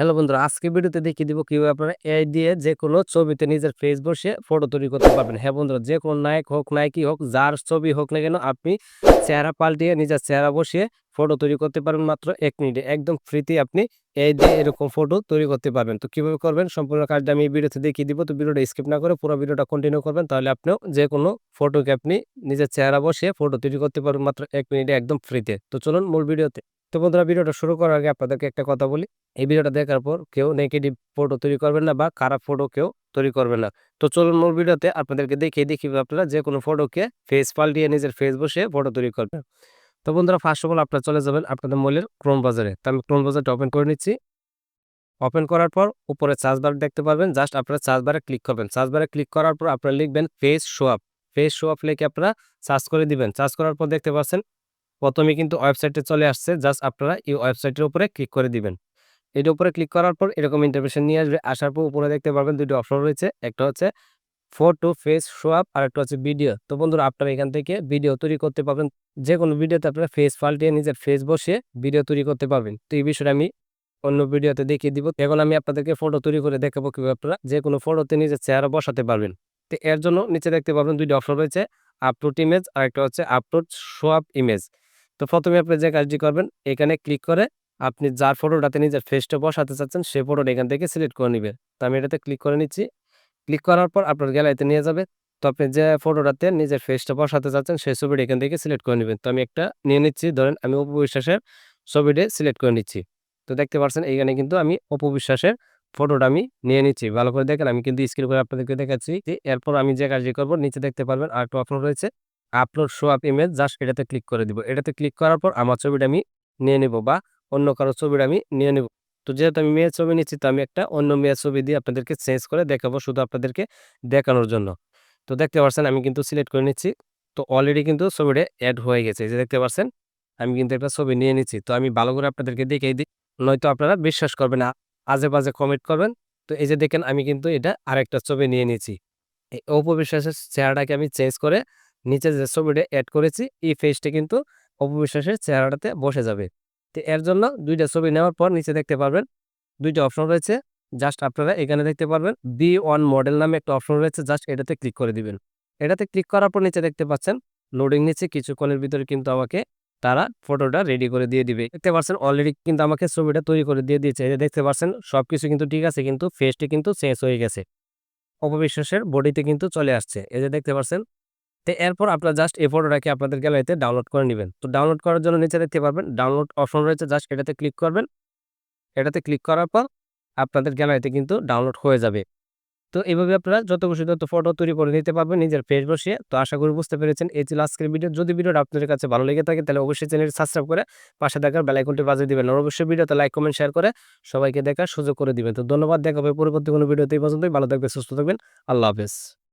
Hello বন্ধুরা, আজকে ভিডিওতে দেখিয়ে দিব কীভাবে আপনারা এআই দিয়ে যে কোনো ছবিতে নিজের ফেস বসিয়ে ফটো তৈরি করতে পারবেন। হ্যাঁ বন্ধুরা যে কোনো নায়ক হোক, নায়কি হোক, যার ছবি হোক না কেন আপনি চেহারা পাল্টিয়ে নিজের চেহারা বসিয়ে ফটো তৈরি করতে পারবেন মাত্র এক মিনিটে। একদম ফ্রিতে আপনি এই দিয়ে এরকম ফটো তৈরি করতে পারবেন। তো কীভাবে করবেন? সম্পূর্ণ কাজটা আমি এই ভিডিওতে দেখিয়ে দিব। তো ভিডিওটা স্কিপ না করে পুরো ভিডিওটা কন্টিনিউ করবেন, তাহলে আপনিও যে কোনো ফটোকে আপনি নিজের চেহারা বসিয়ে ফটো তৈরি করতে পারবেন মাত্র এক মিনিটে একদম ফ্রিতে তো চলুন মূল ভিডিওতে। তো বন্ধুরা ভিডিওটা শুরু করার আগে আপনাদেরকে একটা কথা বলি। এই ভিডিওটা দেখার পর কেউ নেগেটিভ ফটো তৈরি করবেন না বা খারাপ ফটো কেউ তৈরি করবেন না। তো চলুন মূল ভিডিওতে আপনাদেরকে দেখিয়ে দেখি আপনারা যে কোনো ফটোকে ফেস পাল্টিয়ে নিজের ফেস বসে ফটো তৈরি করবেন। তো বন্ধুরা ফার্স্ট অফ অল আপনারা চলে যাবেন আপনাদের মোবাইলের ক্রোম বাজারে। তো আমি ক্রোম বাজারটা ওপেন করে নিচ্ছি। ওপেন করার পর উপরে চার্জ বার দেখতে পারবেন। জাস্ট আপনারা চার্জ বারে ক্লিক করবেন। চার্জ বারে ক্লিক করার পর আপনারা লিখবেন face show app face show app লিখে আপনারা সার্চ করে দিবেন। সার্চ করার পর দেখতে পাচ্ছেন প্রথমে কিন্তু ওয়েবসাইটে চলে আসছে, জাস্ট আপনারা এই ওয়েবসাইটের উপরে ক্লিক করে দিবেন। এটার উপরে ক্লিক করার পর এরকম ইন্টারভেশন নিয়ে আসবে, আসার পর উপরে দেখতে পারবেন দুটো অপশন রয়েছে, একটা হচ্ছে ফটো ফেস শো আপ আর একটা হচ্ছে ভিডিও তো বন্ধুরা, আপনারা এখান থেকে ভিডিও তৈরি করতে পারবেন যে কোনো ভিডিওতে আপনারা ফেস পাল্টিয়ে নিজের ফেস বসিয়ে ভিডিও তৈরি করতে পারবেন। তো এই বিষয়টা আমি অন্য ভিডিওতে দেখিয়ে দিব। এখন আমি আপনাদেরকে ফটো তৈরি করে দেখাবো কীভাবে আপনারা যে কোনো ফটোতে নিজের চেহারা বসাতে পারবেন। তো এর জন্য নিচে দেখতে পারবেন দুইটা অপশন রয়েছে আপলোড ইমেজ আর একটা হচ্ছে আপলোড শো আপ ইমেজ তো প্রথমে আপনি যে কাজটি করবেন, এখানে ক্লিক করে আপনি যার ফটোটাতে নিজের ফেসটা বসাতে চাচ্ছেন সেই ফটোটা এখান থেকে সিলেক্ট করে নেবেন। তো আমি এটাতে ক্লিক করে নিচ্ছি। ক্লিক করার পর আপনার গ্যালারিতে নিয়ে যাবে। তো আপনি যে ফটোটাতে নিজের ফেসটা বসাতে চাচ্ছেন, সেই ছবিটা এখান থেকে সিলেক্ট করে নেবেন। তো আমি একটা নিয়ে নিচ্ছি, ধরেন আমি অপবিশ্বাসের ছবিটা সিলেক্ট করে নিচ্ছি। তো দেখতে পাচ্ছেন, এইখানে কিন্তু আমি অপবিশ্বাসের ফটোটা আমি নিয়ে নিচ্ছি। ভালো করে দেখেন, আমি কিন্তু স্ক্রিন করে আপনাদেরকে দেখাচ্ছি। এরপর আমি যে কাজটি করব, নিচে দেখতে পারবেন আর একটা অপশন রয়েছে। Upload show app image just এটাতে ক্লিক করে দিব। এটাতে ক্লিক করার পর আমার ছবিটা আমি নিয়ে নেব বা অন্য কারও ছবিটা আমি নিয়ে নেব। তো যেহেতু আমি মেয়ের ছবি নিচ্ছি, তো আমি একটা অন্য মেয়ের ছবি দিয়ে আপনাদেরকে চেঞ্জ করে দেখাবো শুধু আপনাদেরকে দেখানোর জন্য। তো দেখতে পাচ্ছেন আমি কিন্তু সিলেক্ট করে নিচ্ছি। তো অলরেডি কিন্তু ছবিটা অ্যাড হয়ে গেছে। যে দেখতে পাচ্ছেন আমি কিন্তু একটা ছবি নিয়ে নিচ্ছি। তো আমি ভালো করে আপনাদেরকে দেখিয়ে দিই, নয়তো আপনারা বিশ্বাস করবেন আজে বাজে কমেন্ট করবেন। তো এই যে দেখেন, আমি কিন্তু এটা আরেকটা ছবি নিয়ে নিয়েছি এই অপবিশ্বাসের চেহারাটাকে আমি চেঞ্জ করে নিচে যে ছবিটা অ্যাড করেছি, এই ফেসটা কিন্তু অপবিশ্বাসের চেহারাটাতে বসে যাবে। তো এর জন্য দুইটা ছবি নেওয়ার পর নিচে দেখতে পারবেন, দুইটা অপশন রয়েছে। জাস্ট আপনারা এখানে দেখতে পারবেন বি ওয়ান মডেল নামে একটা অপশন রয়েছে জাস্ট এটাতে ক্লিক করে দিবেন। এটাতে ক্লিক করার পর নিচে দেখতে পাচ্ছেন লোডিং নিচ্ছে কিছুক্ষণের ভিতরে কিন্তু আমাকে তারা ফটোটা রেডি করে দিয়ে দিবে। দেখতে পাচ্ছেন অলরেডি কিন্তু আমাকে ছবিটা তৈরি করে দিয়ে দিয়েছে যে দেখতে পাচ্ছেন, সবকিছু কিন্তু ঠিক আছে, কিন্তু ফেসটি কিন্তু চেঞ্জ হয়ে গেছে। অপবিশ্বাসের বডিতে কিন্তু চলে আসছে, এই যে দেখতে পাচ্ছেন তো এরপর আপনারা জাস্ট এই ফটোটাকে আপনাদের গ্যালারিতে ডাউনলোড করে নেবেন। তো ডাউনলোড করার জন্য নিচে দেখতে পারবেন ডাউনলোড অপশন রয়েছে জাস্ট এটাতে ক্লিক করবেন। এটাতে ক্লিক করার পর আপনাদের গ্যালারিতে কিন্তু ডাউনলোড হয়ে যাবে। তো এইভাবে আপনারা যত খুশি তত ফটো তৈরি করে নিতে পারবেন নিজের পেজ বসিয়ে। তো আশা করি বুঝতে পেরেছেন, এই ছিল আজকের ভিডিও যদি ভিডিওটা আপনাদের কাছে ভালো লেগে থাকে তাহলে অবশ্যই চ্যানেলটি সাবস্ক্রাইব করে পাশে দেখার বেলাইকনটি বাজিয়ে দিবেন। আর অবশ্যই ভিডিওতে লাইক কমেন্ট শেয়ার করে সবাইকে দেখার সুযোগ করে দিবেন। তো ধন্যবাদ, দেখা হবে পরবর্তী কোনো ভিডিওতে এই পর্যন্তই। ভালো থাকবেন, সুস্থ থাকবেন। আল্লাহ হাফেজ।